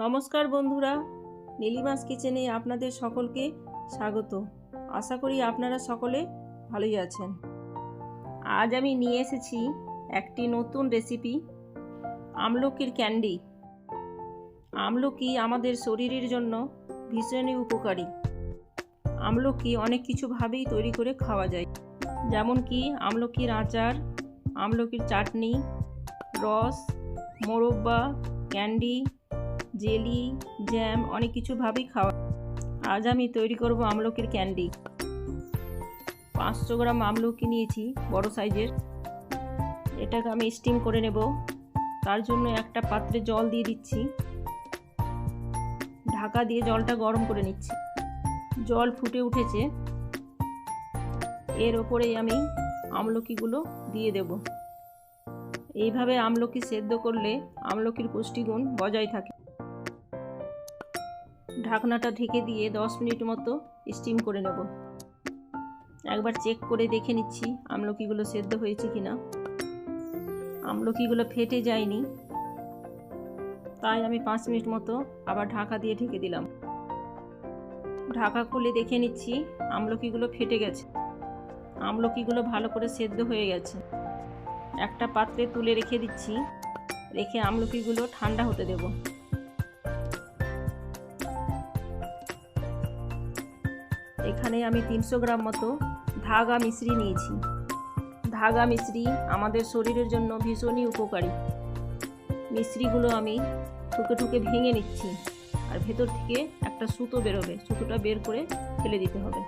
নমস্কার বন্ধুরা, নীলিমাস কিচেনে আপনাদের সকলকে স্বাগত। আশা করি আপনারা সকলে ভালোই আছেন। আজ আমি নিয়ে এসেছি একটি নতুন রেসিপি আমলকির ক্যান্ডি আমলকি আমাদের শরীরের জন্য ভীষণই উপকারী। আমলকি অনেক কিছুভাবেই তৈরি করে খাওয়া যায়। যেমন কি আমলকির আচার, আমলকির চাটনি, রস, মোরব্বা, ক্যান্ডি জেলি, জ্যাম, অনেক কিছুভাবেই খাওয়া। আজ আমি তৈরি করব আমলকির ক্যান্ডি। পাঁচশো গ্রাম আমলকি নিয়েছি, বড় সাইজের। এটাকে আমি স্টিম করে নেব। তার জন্য একটা পাত্রে জল দিয়ে দিচ্ছি। ঢাকা দিয়ে জলটা গরম করে নিচ্ছি। জল ফুটে উঠেছে। এর ওপরেই আমি আমলকিগুলো দিয়ে দেব। এইভাবে আমলকি সেদ্ধ করলে আমলকির পুষ্টিগুণ বজায় থাকে। ঢাকনাটা ঢেকে দিয়ে দশ মিনিট মতো স্টিম করে নেব। একবার চেক করে দেখে নিচ্ছি আমলকিগুলো সেদ্ধ হয়েছে কি না আমলকিগুলো ফেটে যায়নি। তাই আমি পাঁচ মিনিট মতো আবার ঢাকা দিয়ে ঢেকে দিলাম। ঢাকা খুলে দেখে নিচ্ছি আমলকিগুলো ফেটে গেছে। আমলকিগুলো ভালো করে সেদ্ধ হয়ে গেছে। একটা পাত্রে তুলে রেখে দিচ্ছি। রেখে আমলকিগুলো ঠান্ডা হতে দেব। এখানে আমি তিনশো গ্রাম মতো ধাগা মিশ্রি নিয়েছি। ধাগা মিশ্রি আমাদের শরীরের জন্য ভীষণই উপকারী। মিশ্রিগুলো আমি ঠুকে ঠুকে ভেঙে নিচ্ছি আর ভেতর থেকে একটা সুতো বেরোবে, সুতোটা বের করে ফেলে দিতে হবে।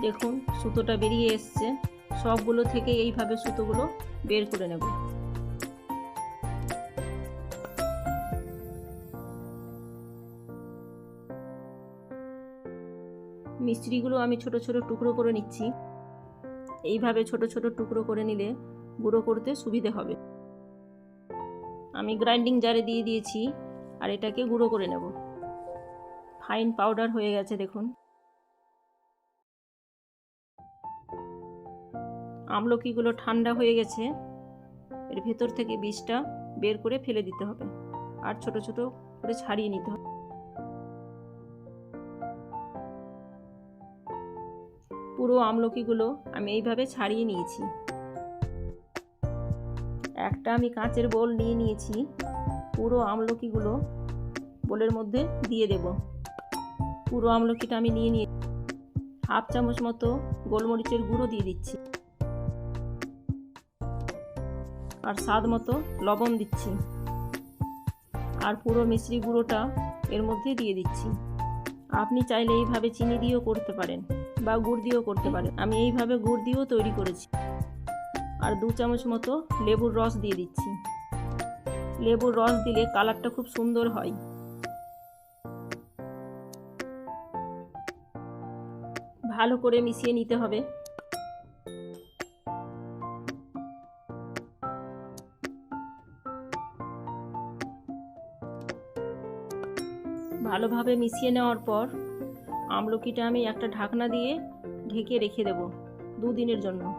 দেখুন, সুতোটা বেরিয়ে এসছে। সবগুলো থেকে এইভাবে সুতোগুলো বের করে নেব। মিষ্টিগুলো আমি ছোট ছোট টুকরো করে নিচ্ছি। এইভাবে ছোট ছোট টুকরো করে নিলে গুঁড়ো করতে সুবিধে হবে। আমি গ্রাইন্ডিং জারে দিয়ে দিয়েছি আর এটাকে গুঁড়ো করে নেব। ফাইন পাউডার হয়ে গেছে, দেখুন। আমলকিগুলো ঠান্ডা হয়ে গেছে। এর ভেতর থেকে বীজটা বের করে ফেলে দিতে হবে। আর ছোট ছোট করে ছাড়িয়ে নিতে হবে। পুরো আমলকিগুলো আমি এইভাবে ছাড়িয়ে নিয়েছি। একটা আমি কাঁচের বোল নিয়ে নিয়েছি, পুরো আমলকিগুলো বোলের মধ্যে দিয়ে দেব। পুরো আমলকিটা আমি নিয়ে নিয়ে হাফ চামচ মতো গোলমরিচের গুঁড়ো দিয়ে দিচ্ছি। আর স্বাদ মতো লবণ দিচ্ছি। আর পুরো মিশ্রি গুঁড়োটা এর মধ্যে দিয়ে দিচ্ছি। আপনি চাইলে এইভাবে চিনি দিয়েও করতে পারেন। বা গুড় দিয়েও করতে পারেন আমি এইভাবে গুড় দিয়েও তৈরি করেছি। আর দু চামচ মতো লেবুর রস দিয়ে দিচ্ছি। লেবুর রস দিলে কালারটা খুব সুন্দর হয়। ভালো করে মিশিয়ে নিতে হবে। ভালোভাবে মিশিয়ে নেওয়ার পর আমলকিটা আমি একটা ঢাকনা দিয়ে ঢেকে রেখে দেব দুদিনের জন্য।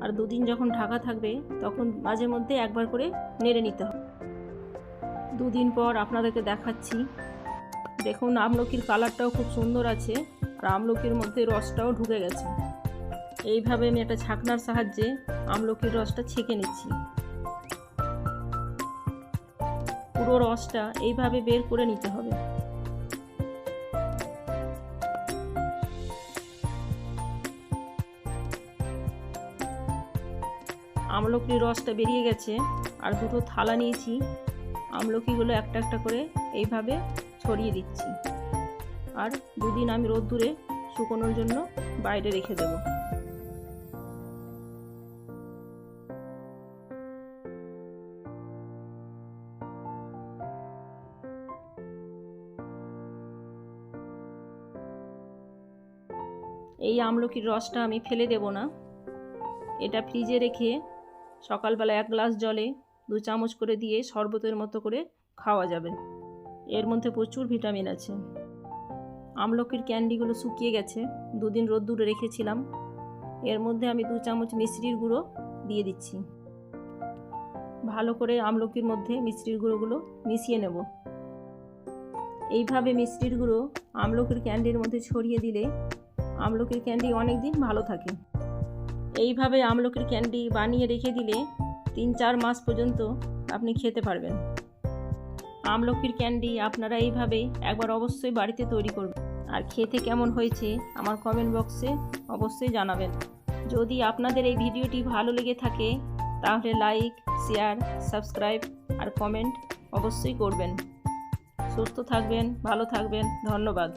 আর দুদিন যখন ঢাকা থাকবে, তখন মাঝে মধ্যে একবার করে নেড়ে নিতে হবে। দুদিন পর আপনাদেরকে দেখাচ্ছি। দেখুন, আমলকির কালারটাও খুব সুন্দর আছে আর আমলকির মধ্যে রসটাও ঢুকে গেছে। এইভাবে আমি একটা ছাকনার সাহায্যে আমলকির রসটা ছেঁকে নিচ্ছি। পুরো রসটা এইভাবে বের করে নিতে হবে। আমলকির রসটা বেরিয়ে গেছে, আর দুটো থালা নিয়েছি। আমলকিগুলো একটা একটা করে এইভাবে ছড়িয়ে দিচ্ছি। আর দুদিন আমি রোদ্দুরে শুকোনোর জন্য বাইরে রেখে দেব। এই আমলকির রসটা আমি ফেলে দেব না। এটা ফ্রিজে রেখে সকালবেলা এক গ্লাস জলে দু চামচ করে দিয়ে শরবতের মতো করে খাওয়া যাবে। এর মধ্যে প্রচুর ভিটামিন আছে। আমলকির ক্যান্ডিগুলো শুকিয়ে গেছে। দুদিন রোদ্দুরে রেখেছিলাম। এর মধ্যে আমি দু চামচ মিশ্রির গুঁড়ো দিয়ে দিচ্ছি। ভালো করে আমলকির মধ্যে মিশ্রির গুঁড়োগুলো মিশিয়ে নেব। এইভাবে মিষ্টির গুঁড়ো আমলকির ক্যান্ডির মধ্যে ছড়িয়ে দিলে আমলকির ক্যান্ডি অনেক দিন ভালো থাকে। এইভাবে আমলকির ক্যান্ডি বানিয়ে রেখে দিলে তিন চার মাস পর্যন্ত আপনি খেতে পারবেন। আমলকির ক্যান্ডি আপনারা এইভাবে একবার অবশ্যই বাড়িতে তৈরি করবেন। আর খেতে কেমন হয়েছে আমার কমেন্ট বক্সে অবশ্যই জানাবেন। যদি আপনাদের এই ভিডিওটি ভালো লেগে থাকে, তাহলে লাইক শেয়ার সাবস্ক্রাইব আর কমেন্ট অবশ্যই করবেন। সুস্থ থাকবেন, ভালো থাকবেন, ধন্যবাদ।